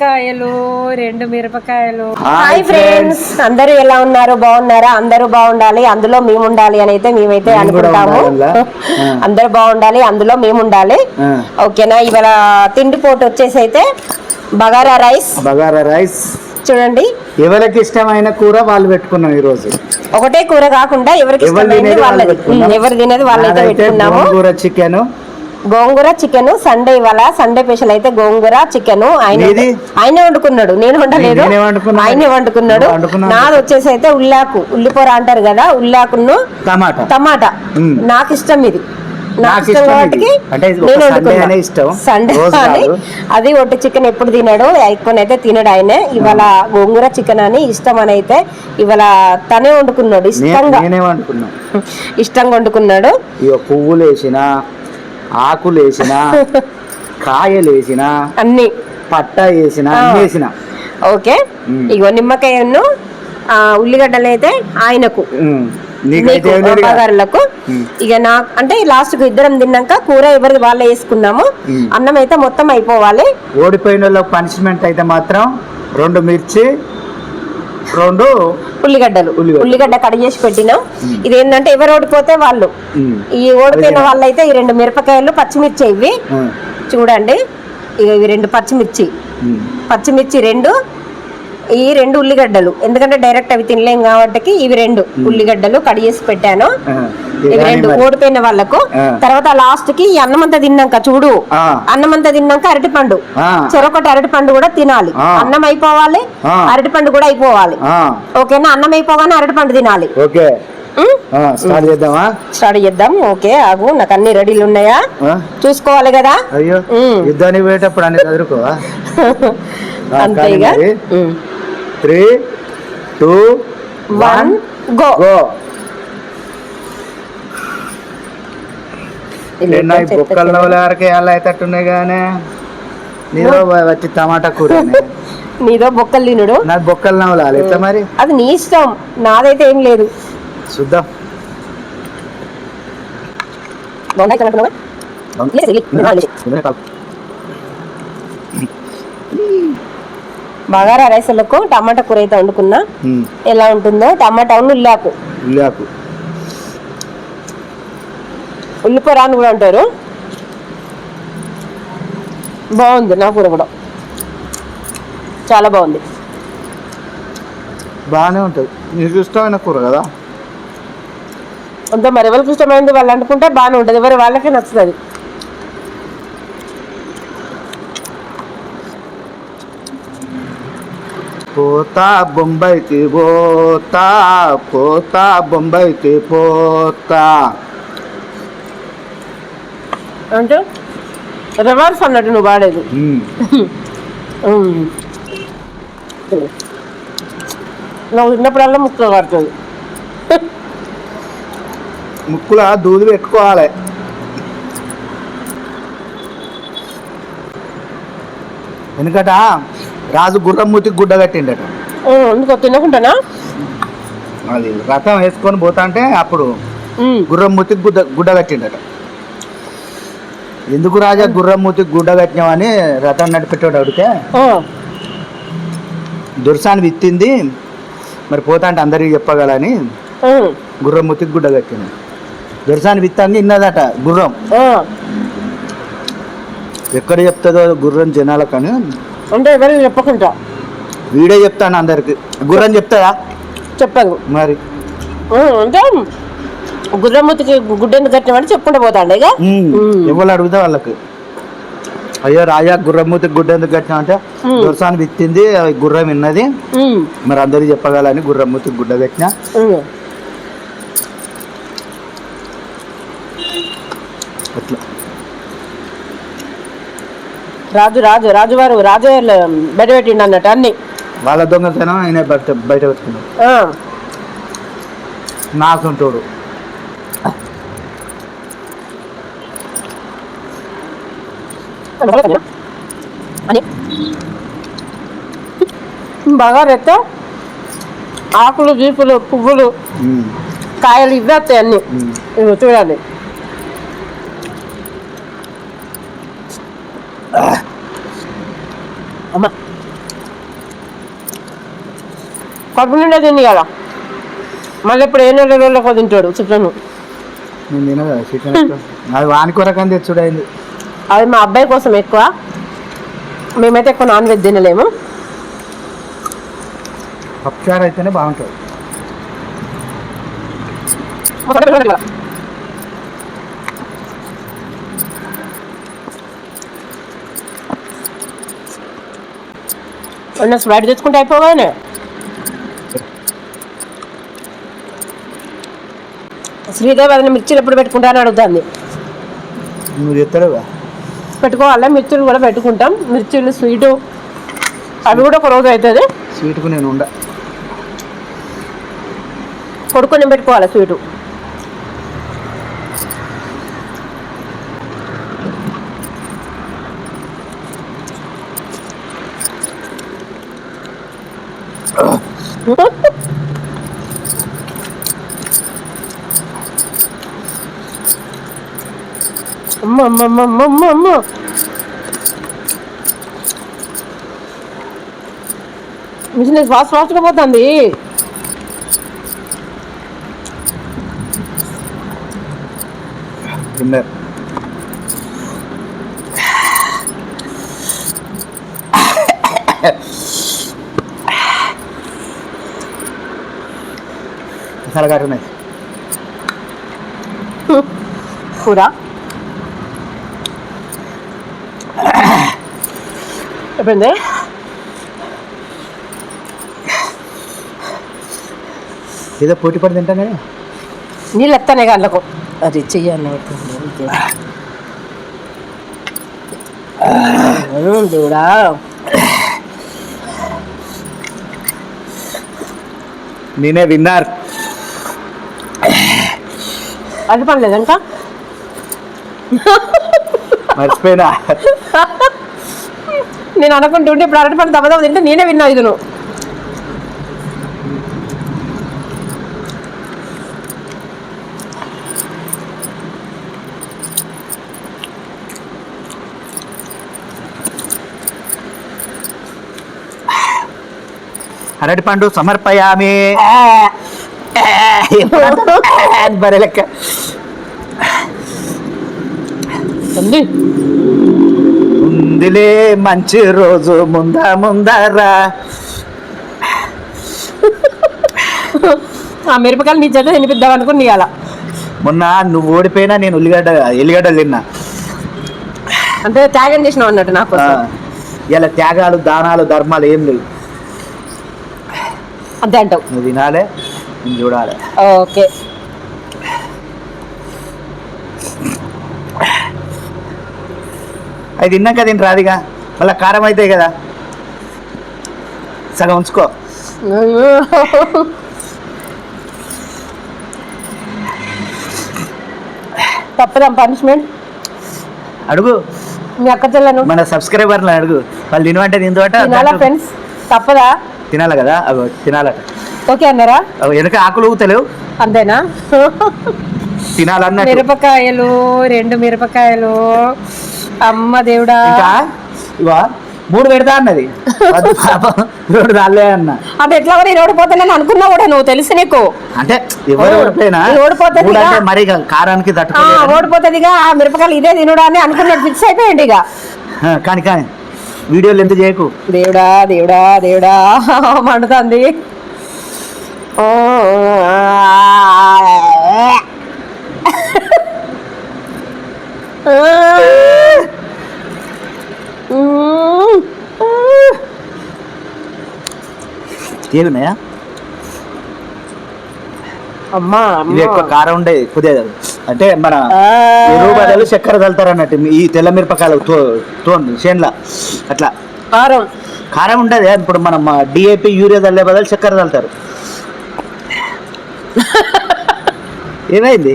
మిరపకాయలు రెండు మిరపకాయలు. హాయ్ ఫ్రెండ్స్ అందరూ ఎలా ఉన్నారు? బాగున్నారా? అందరూ బాగుండాలి. అందులో మేము ఉండాలి అని అయితే మేమైతే అనుకుంటాము. అందరూ బాగుండాలి. అందులో మేము ఉండాలి. ఓకేనా? ఇవాళ తిండి పోటు వచ్చేసి అయితే బగారా రైస్. బగారా రైస్. చూడండి. ఎవరికి ఇష్టమైన కూర వాళ్ళు పెట్టుకున్నాం ఈ రోజు ఒకటే కూర కాకుండా ఎవరికి ఎవరు ఇష్టమైంది తినేది వాళ్ళు వాళ్ళది. ఎవరు తినేది వాళ్ళైతే పెట్టుకున్నాము. Gongura chicken gongura chicken Sunday ఇవాళ సండే స్పెషల్ అయితే గోంగూర చికెన్ ఆయన? ఆయనే వండుకున్నాడు. నేను వండలేదు. ఆయనే వండుకున్నాడు. నాది వచ్చేసి అయితే ఉల్లాకు. ఉల్లిపొర అంటారు కదా ఉల్లాకును టమాటా. టమాటా. నాకు ఇష్టం ఇది. అది ఒట్టి చికెన్ ఎప్పుడు తినడు. ఎక్కువనైతే తినడు ఆయనే. ఇవాళ గోంగూర చికెన్ అని ఇష్టం అని అయితే ఇవాళ తనే వండుకున్నాడు. ఇష్టంగా. ఇష్టంగా వండుకున్నాడు. పువ్వులు వేసిన ఆకులు వేసిన కాయలు వేసిన అన్ని. పట్ట వేసిన వేసిన. ఓకే. ఇగో నిమ్మకాయను ఉల్లిగడ్డలు అయితే ఆయనకు? బగారులకు. ఇక నా అంటే లాస్ట్కు ఇద్దరం తిన్నాక కూర ఎవరిది వాళ్ళే వేసుకున్నాము. అన్నం అయితే మొత్తం అయిపోవాలి. ఓడిపోయిన వాళ్ళకి పనిష్మెంట్ అయితే మాత్రం రెండు మిర్చి రెండు ఉల్లిగడ్డలు ఉల్లిగడ్డ. కట్ చేసి పెట్టినాం ఇది ఏంటంటే ఎవరు ఓడిపోతే వాళ్ళు. ఈ ఓడిపోయిన వాళ్ళైతే ఈ రెండు మిరపకాయలు పచ్చిమిర్చి ఇవి. చూడండి ఇవి రెండు పచ్చిమిర్చి. పచ్చిమిర్చి రెండు ఈ రెండు ఉల్లిగడ్డలు ఎందుకంటే డైరెక్ట్ అవి తినలేం కాబట్టి ఇవి రెండు ఉల్లిగడ్డలు కట్ చేసి పెట్టాను. ఇవి రెండు. ఓడిపోయిన వాళ్ళకు. తర్వాత లాస్ట్కి ఈ అన్నం అంతా తిన్నాక చూడు ఆ. అన్నం అంతా తిన్నాక అరటిపండు. చెరొకటి అరటిపండు కూడా తినాలి. అన్నం అయిపోవాలి. అరటిపండు కూడా అయిపోవాలి. ఓకేనా అన్నం అయిపోగానే అరటిపండు తినాలి ఓకే స్టార్ట్ చేద్దామా స్టార్ట్ చేద్దాం ఓకే ఆగు నాకు అన్ని రెడీలు ఉన్నాయా? చూసుకోవాలి కదా అయ్యో. యుద్ధానికి పోయేటప్పుడు అన్ని చదువుకోవా అంతే ఇక త్రీ టూ వన్ గో. ఈ బొక్కల నవ్వులకి ఎలా అవుతట్టున్నాయి కానీ నీలో వచ్చి టమాటా కూర నీదో బొక్కలు తినుడు? నాకు బొక్కలు నవ్వులాలి ఎట్లా మరి? అది నీ ఇష్టం నాదైతే ఏం లేదు. చూద్దాం. దొండకాయ తినట్టున్నావా? లేదు, లేదు, లేదు. బగారా రైసులకు టమాటా కూర అయితే వండుకున్నా. ఎలా ఉంటుందో టమాటా ఉల్లాకు ఉల్లాకు ఉల్లిపొర అని కూడా అంటారు. బాగుంది నా కూర కూడా. చాలా బాగుంది. బాగానే ఉంటుంది. నీకు ఇష్టమైన కూర కదా? అంతా మరి ఎవరికి ఇష్టమైంది వాళ్ళు అనుకుంటే బాగానే ఉంటుంది. ఎవరి వాళ్ళకే నచ్చుతుంది. పోతా బొంబాయికి పోతా పోతా బొంబాయికి పోతా. అంటే రివర్స్ అన్నట్టు నువ్వు వాడేది. నువ్వు చిన్నప్పుడల్లా ముక్కలు పడుతుంది ముక్కుల దూది పెట్టుకోవాలి. ఎందుకట రాజు గుర్రం మూతికి గుడ్డ కట్టిండట ఎందుకో తినకుండానా అది రథం వేసుకొని పోతా అంటే అప్పుడు. గుర్రం మూతికి గుడ్డ గుడ్డ కట్టిండట ఎందుకు రాజా గుర్రం మూతికి గుడ్డ కట్టినావని రథం నడిపెట్టాడు అడిగితే. దుర్సాన్ని విత్తింది మరి పోతా అంటే అందరికీ చెప్పగలని. గుర్రం మూతికి గుడ్డ కట్టింది దుర్సాన్ని విత్తాన్ని ఇన్నదట గుర్రం. ఎక్కడ చెప్తుందో గుర్రం జనాలకని అంటే ఎవరు చెప్పకుండా వీడే చెప్తాను అందరికి. గుర్రం చెప్తారా చెప్పదు మరి? అంటే గుర్రమ్మతికి గుడ్డ ఎందుకు కట్టినామని చెప్పుకుంటూ పోతాండే ఇక. ఎవరు అడిగితే వాళ్ళకి? అయ్యో రాజా గుర్రం మూతికి గుడ్డ ఎందుకు కట్టినా అంటే ఉమ్. దుర్సాన్ని విత్తింది గుర్రం విన్నది. మరి అందరికి చెప్పగలని గుర్రం మూతికి గుడ్డ కట్టిన రాజు రాజు రాజువారు రాజు బయట పెట్టిండు అన్నట్టు అన్ని. వాళ్ళ దొంగతనం ఆయన బయట బయట పెట్టుకున్నాడు. ఆ. నాకుంటోడు. అని బాగా రెత్త ఆకులు జీపులు పువ్వులు ఉమ్, కాయలు ఇవే వస్తాయి అన్ని. ఉమ్. ఇవి చూడండి. అమ్మ. కడుపు నిండా తింది కదా. మళ్ళీ ఇప్పుడు ఏ నెల రోజులకు తింటాడు చికెన్. అది తెచ్చుడైంది అది మా అబ్బాయి కోసం ఎక్కువ. మేమైతే ఎక్కువ నాన్ వెజ్ తినలేము. పప్పుచారు అయితేనే బాగుంటుంది. ఉన్న స్ప్రైట్ తెచ్చుకుంటే అయిపోగానే. శ్రీదేవి అదన మిర్చిలు ఎప్పుడు పెట్టుకుంటా అని అడుగుతుంది. నువ్వు చెప్తాడుగా పెట్టుకోవాలి? మిర్చిలు కూడా పెట్టుకుంటాం. మిర్చిలు స్వీటు అవి కూడా ఒక రోజు అవుతుంది స్వీట్కు నేను ఉండ. కొడుకొని పెట్టుకోవాలి స్వీటు? అమ్మ అమ్మ అమ్మ అమ్మ అమ్మ అమ్మ మిషన్ ఫాస్ట్ ఫాస్ట్గా పోతుంది. డిన్నర్ ఘాటు ఉన్నాయి కూర? అయిపోయింది ఏదో పోటీ పడి తింటాం కానీ నీళ్ళు ఎత్తానే కళ్ళకు అది చెయ్యాలి నేనే విన్నర్. అది పనిలేదు ఇంకా మర్చిపోయినా? నేను అనుకుంటుంటే ఇప్పుడు అరటి పండు దెబ్బ తింటే నేనే విన్నా ఇది నువ్వు అరటి పండు సమర్పయామి. బరే లెక్క ఉంది ఉందిలే మంచి రోజు ముందా ముందరా ఆ మిరపకాయలు నీ చేత తినిపిద్దాం అనుకుని అలా మొన్న నువ్వు ఓడిపోయినా నేను ఉల్లిగడ్డ ఎల్లిగడ్డలు తిన్నా అంటే త్యాగం చేసినావు అన్నట్టు నాకు ఇలా త్యాగాలు దానాలు ధర్మాలు ఏం లేవు అంతే అంటావు నువ్వు తినాలే చూడాలి. ఓకే. అది తిన్నాక తిని రాదిగా మళ్ళీ కారం అవుతాయి కదా. సగం ఉంచుకో. తప్పదాం పనిష్మెంట్ అడుగు. మీ అక్క చెల్లెను. మన సబ్స్క్రైబర్లు అడుగు. వాళ్ళు తినమంటే తిందోట తినాలా ఫ్రెండ్స్ తప్పదా? తినాలి కదా? అవి తినాలట. ఓకే అన్నారా? వెనక ఆకులు ఊతలేవు అంతేనా? తినాలన్నట్టు. మిరపకాయలు రెండు మిరపకాయలు. అమ్మ దేవుడా. ఇవా మూడు పెడతా అన్నది. రెండు రాలే అన్న. అది ఎట్లా కూడా నేను ఓడిపోతానని అనుకున్నా కూడా నువ్వు తెలుసు నీకు. అంటే ఎవరు ఓడిపోయినా? ఓడిపోతుంది. మరి కారానికి ఆ, తట్టుకోలేదు ఓడిపోతుందిగా ఆ మిరపకాయలు ఇదే తినుడా అని అనుకున్నాడు ఫిక్స్ అయిపోయింది ఇక. కానీ కానీ వీడియోలు ఎంత చేయకు? దేవుడా దేవుడా దేవుడా మండుతుంది. ఓ, ఏమున్నాయా అమ్మా. ఇది ఎక్కువ కారం ఉండే కొద్దిగా అంటే మన. ఎరువు బదులు చక్కెర చల్లుతారు అన్నట్టు. ఈ తెల్ల మిరపకాయలు తో చేనుల. అట్లా. కారం. కారం ఉండదు ఇప్పుడు మనం డిఏపి యూరియా చల్లే బదులు చక్కెర చల్లుతారు ఏమైంది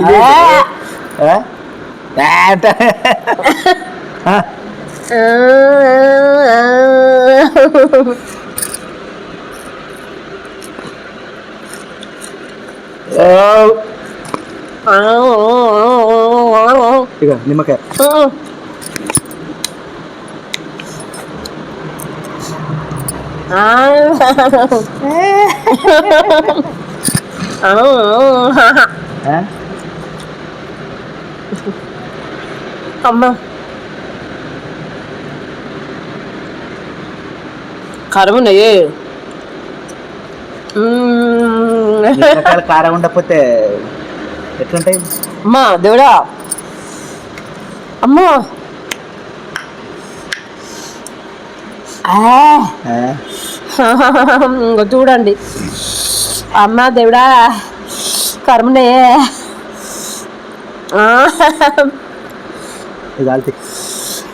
ఆ. ఆ? ఆ అంటే ఆ, ఓ, ఇక నిమ్మకాయ ఆ. ఆ. ఆ? అమ్మ కారం. మిరపకాయలు కారం ఉండకపోతే ఎట్లుంటాయి? అమ్మా దేవుడా. అమ్మా. చూడండి. అమ్మ దేవుడా కరుమునే.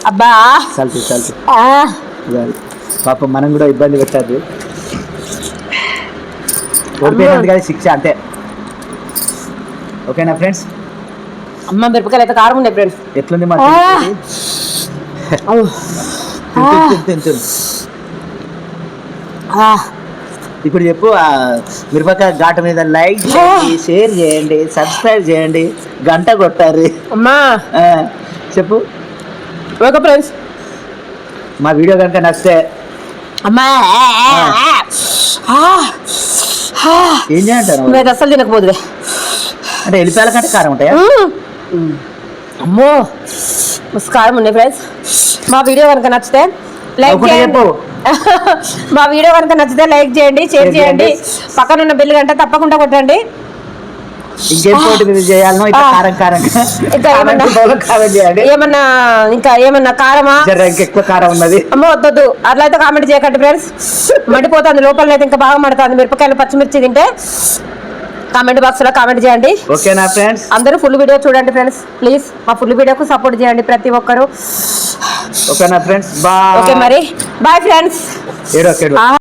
అబ్బా. చల్తి చల్తి ఆ. పాపం మనం కూడా ఇబ్బంది పెట్టద్దు. ఓడిపోయినందుకు అది శిక్ష అంతే. ఓకేనా ఫ్రెండ్స్? అమ్మ మిరపకాయలు అయితే కారం ఉన్నాయి ఫ్రెండ్స్. ఎట్లుంది మా ఆ. తిరుపతి? తిను, తిను, తిను, తిను, తిను. ఇప్పుడు చెప్పు మిరపకాయ ఘాటు మీద లైక్ చేయండి షేర్ చేయండి సబ్స్క్రైబ్ చేయండి గంట కొట్టారు అమ్మా. చెప్పు. Okay friends. మా వీడియో కనుక నచ్చితే అమ్మా ఏం చేయంటారు మీరు అస్సలు తినకపోదు అంటే ఎల్లిపాయల కంటే కారం ఉంటాయా? అమ్మో. కారం ఉన్నాయి ఫ్రెండ్స్. మా వీడియో కనుక నచ్చితే లైక్ చేయండి. చెప్పు. మా వీడియో కనుక నచ్చితే లైక్ చేయండి షేర్ చేయండి. పక్కన ఉన్న బిల్లు గంట తప్పకుండా కొట్టండి. ఏమన్నా? ఇంకా ఏమన్నా కారమా? ఇంకెక్కువ కారం ఉన్నది. అమ్మ అట్లా అయితే కామెంట్ చేయకండి ఫ్రెండ్స్ మండిపోతుంది లోపల అయితే ఇంకా బాగా మండుతుంది. మిరపకాయలు పచ్చిమిర్చి తింటే కామెంట్ బాక్స్లో కామెంట్ చేయండి. ఓకేనా ఫ్రెండ్స్ అందరూ ఫుల్ వీడియో చూడండి ఫ్రెండ్స్ ప్లీజ్ మా ఫుల్ వీడియోకు సపోర్ట్ చేయండి ప్రతి ఒక్కరు. ఓకేనా ఫ్రెండ్స్ బా ఓకే మరి. Bye friends